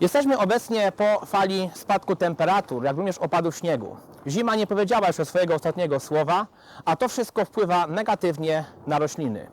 Jesteśmy obecnie po fali spadku temperatur, jak również opadów śniegu. Zima nie powiedziała jeszcze swojego ostatniego słowa, a to wszystko wpływa negatywnie na rośliny.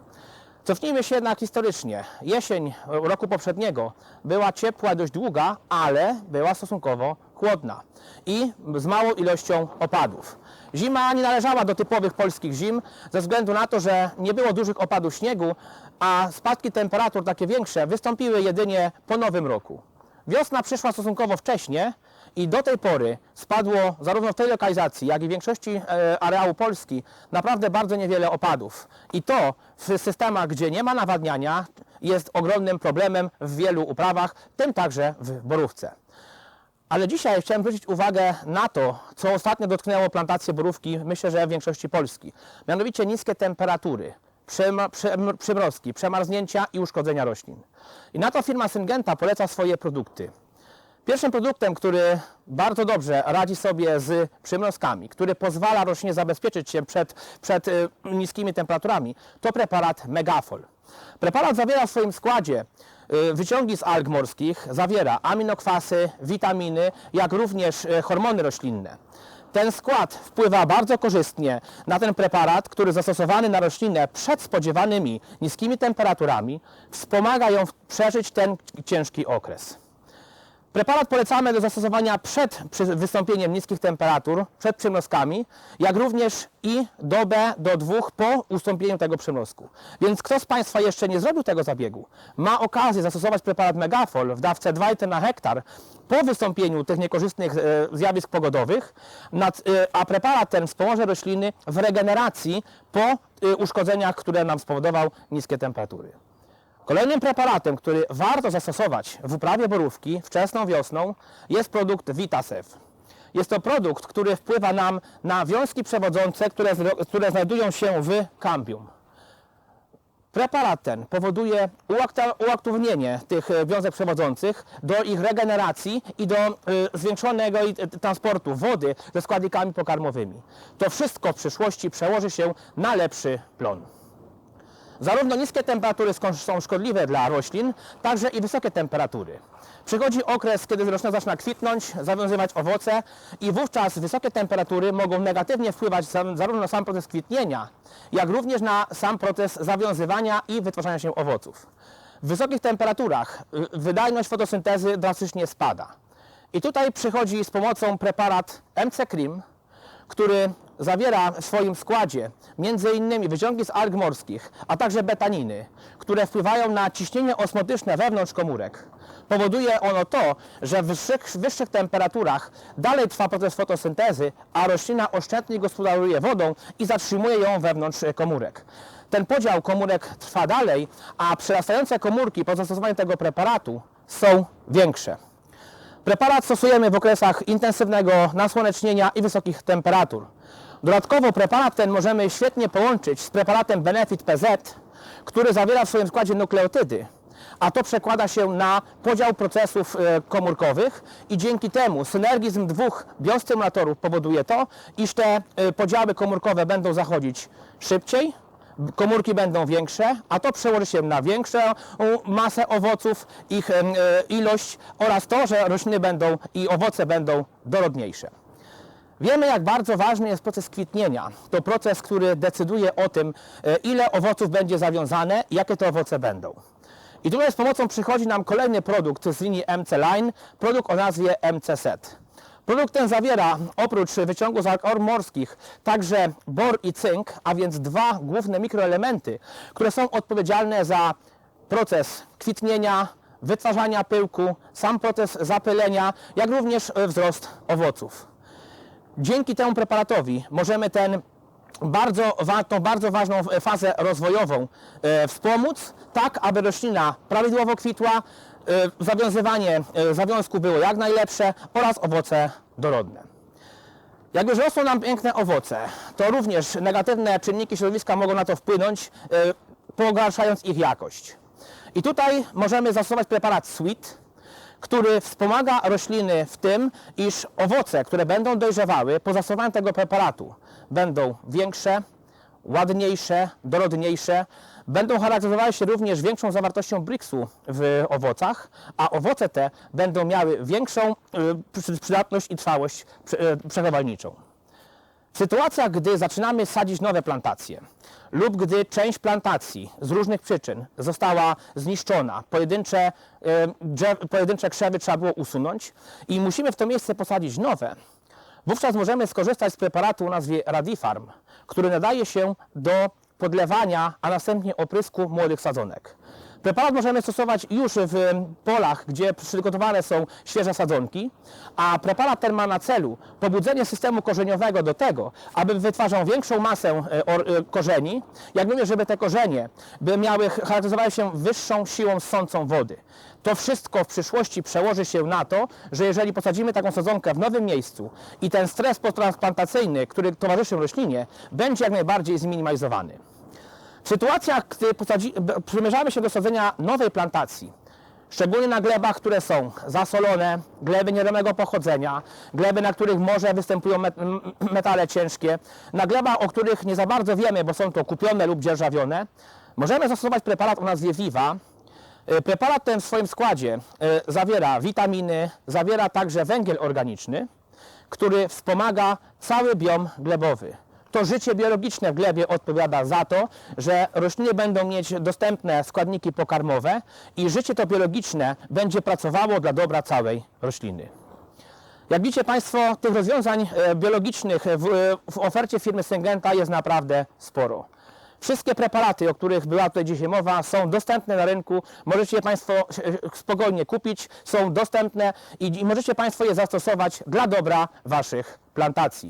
Cofnijmy się jednak historycznie. Jesień roku poprzedniego była ciepła, dość długa, ale była stosunkowo chłodna i z małą ilością opadów. Zima nie należała do typowych polskich zim ze względu na to, że nie było dużych opadów śniegu, a spadki temperatur takie większe wystąpiły jedynie po nowym roku. Wiosna przyszła stosunkowo wcześnie i do tej pory spadło zarówno w tej lokalizacji, jak i w większości e, areału Polski naprawdę bardzo niewiele opadów. I to w systemach, gdzie nie ma nawadniania, jest ogromnym problemem w wielu uprawach, tym także w borówce. Ale dzisiaj chciałem zwrócić uwagę na to, co ostatnio dotknęło plantację borówki, myślę, że w większości Polski. Mianowicie niskie temperatury, przym- przymrozki, przemarznięcia i uszkodzenia roślin. I na to firma Syngenta poleca swoje produkty. Pierwszym produktem, który bardzo dobrze radzi sobie z przymrozkami, który pozwala roślinie zabezpieczyć się przed, przed y, niskimi temperaturami, to preparat Megafol. Preparat zawiera w swoim składzie y, wyciągi z alg morskich, zawiera aminokwasy, witaminy, jak również y, hormony roślinne. Ten skład wpływa bardzo korzystnie na ten preparat, który zastosowany na roślinę przed spodziewanymi niskimi temperaturami wspomaga ją przeżyć ten ciężki okres. Preparat polecamy do zastosowania przed wystąpieniem niskich temperatur, przed przymrozkami, jak również i dobę do dwóch po ustąpieniu tego przymrozku. Więc kto z Państwa jeszcze nie zrobił tego zabiegu, ma okazję zastosować preparat Megafol w dawce 2 litry na hektar po wystąpieniu tych niekorzystnych e, zjawisk pogodowych, e, a preparat ten wspomoże rośliny w regeneracji po e, uszkodzeniach, które nam spowodował niskie temperatury. Kolejnym preparatem, który warto zastosować w uprawie borówki wczesną wiosną jest produkt Vitasev. Jest to produkt, który wpływa nam na wiązki przewodzące, które, które znajdują się w kambium. Preparat ten powoduje uaktywnienie tych e, wiązek przewodzących do ich regeneracji i do e, zwiększonego e, transportu wody ze składnikami pokarmowymi. To wszystko w przyszłości przełoży się na lepszy plon. Zarówno niskie temperatury są szkodliwe dla roślin, także i wysokie temperatury. Przychodzi okres, kiedy roślina zaczyna kwitnąć, zawiązywać owoce i wówczas wysokie temperatury mogą negatywnie wpływać za- zarówno na sam proces kwitnienia, jak również na sam proces zawiązywania i wytwarzania się owoców. W wysokich temperaturach y, wydajność fotosyntezy drastycznie spada. I tutaj przychodzi z pomocą preparat MC Cream, który zawiera w swoim składzie m.in. wyciągi z alg morskich, a także betaniny, które wpływają na ciśnienie osmotyczne wewnątrz komórek. Powoduje ono to, że w wyższych, wyższych temperaturach dalej trwa proces fotosyntezy, a roślina oszczędnie gospodaruje wodą i zatrzymuje ją wewnątrz komórek. Ten podział komórek trwa dalej, a przyrastające komórki po zastosowaniu tego preparatu są większe. Preparat stosujemy w okresach intensywnego nasłonecznienia i wysokich temperatur. Dodatkowo preparat ten możemy świetnie połączyć z preparatem Benefit PZ, który zawiera w swoim składzie nukleotydy, a to przekłada się na podział procesów e, komórkowych i dzięki temu synergizm dwóch biostymulatorów powoduje to, iż te e, podziały komórkowe będą zachodzić szybciej, komórki będą większe, a to przełoży się na większą masę owoców, ich e, ilość oraz to, że rośliny będą i owoce będą dorodniejsze. Wiemy, jak bardzo ważny jest proces kwitnienia. To proces, który decyduje o tym, e, ile owoców będzie zawiązane i jakie te owoce będą. I tutaj z pomocą przychodzi nam kolejny produkt z linii MC Line, produkt o nazwie MC Set. Produkt ten zawiera oprócz wyciągu z alg morskich także bor i cynk, a więc dwa główne mikroelementy, które są odpowiedzialne za proces kwitnienia, wytwarzania pyłku, sam proces zapylenia, jak również e, wzrost owoców. Dzięki temu preparatowi możemy ten bardzo, tą bardzo ważną fazę rozwojową e, wspomóc, tak aby roślina prawidłowo kwitła, e, zawiązywanie e, zawiązku było jak najlepsze oraz owoce dorodne. Jak już rosną nam piękne owoce, to również negatywne czynniki środowiska mogą na to wpłynąć, pogarszając ich jakość. I tutaj możemy zastosować preparat SWEET, który wspomaga rośliny w tym, iż owoce, które będą dojrzewały po zastosowaniu tego preparatu, będą większe, ładniejsze, dorodniejsze, będą charakteryzowały się również większą zawartością briksu w owocach, a owoce te będą miały większą y, przy- przydatność i trwałość y, przechowalniczą. W sytuacjach, gdy zaczynamy sadzić nowe plantacje lub gdy część plantacji z różnych przyczyn została zniszczona, pojedyncze, e, drzew, pojedyncze krzewy trzeba było usunąć i musimy w to miejsce posadzić nowe, wówczas możemy skorzystać z preparatu o nazwie Radifarm, który nadaje się do podlewania, a następnie oprysku młodych sadzonek. Preparat możemy stosować już w polach, gdzie przygotowane są świeże sadzonki, a preparat ten ma na celu pobudzenie systemu korzeniowego do tego, aby wytwarzał większą masę e, e, korzeni, jak również, żeby te korzenie by miały, charakteryzowały się wyższą siłą ssącą wody. To wszystko w przyszłości przełoży się na to, że jeżeli posadzimy taką sadzonkę w nowym miejscu i ten stres postransplantacyjny, który towarzyszy roślinie, będzie jak najbardziej zminimalizowany. W sytuacjach, gdy przymierzamy się do sadzenia nowej plantacji, szczególnie na glebach, które są zasolone, gleby nieromego pochodzenia, gleby, na których może występują metale ciężkie, na glebach, o których nie za bardzo wiemy, bo są to kupione lub dzierżawione, możemy zastosować preparat o nazwie Viva. E, Preparat ten w swoim składzie e, zawiera witaminy, zawiera także węgiel organiczny, który wspomaga cały biom glebowy. To życie biologiczne w glebie odpowiada za to, że rośliny będą mieć dostępne składniki pokarmowe i życie to biologiczne będzie pracowało dla dobra całej rośliny. Jak widzicie Państwo, tych rozwiązań e, biologicznych w, w ofercie firmy Syngenta jest naprawdę sporo. Wszystkie preparaty, o których była tutaj dzisiaj mowa, są dostępne na rynku. Możecie je Państwo e, spokojnie kupić, są dostępne i możecie Państwo je zastosować dla dobra Waszych plantacji.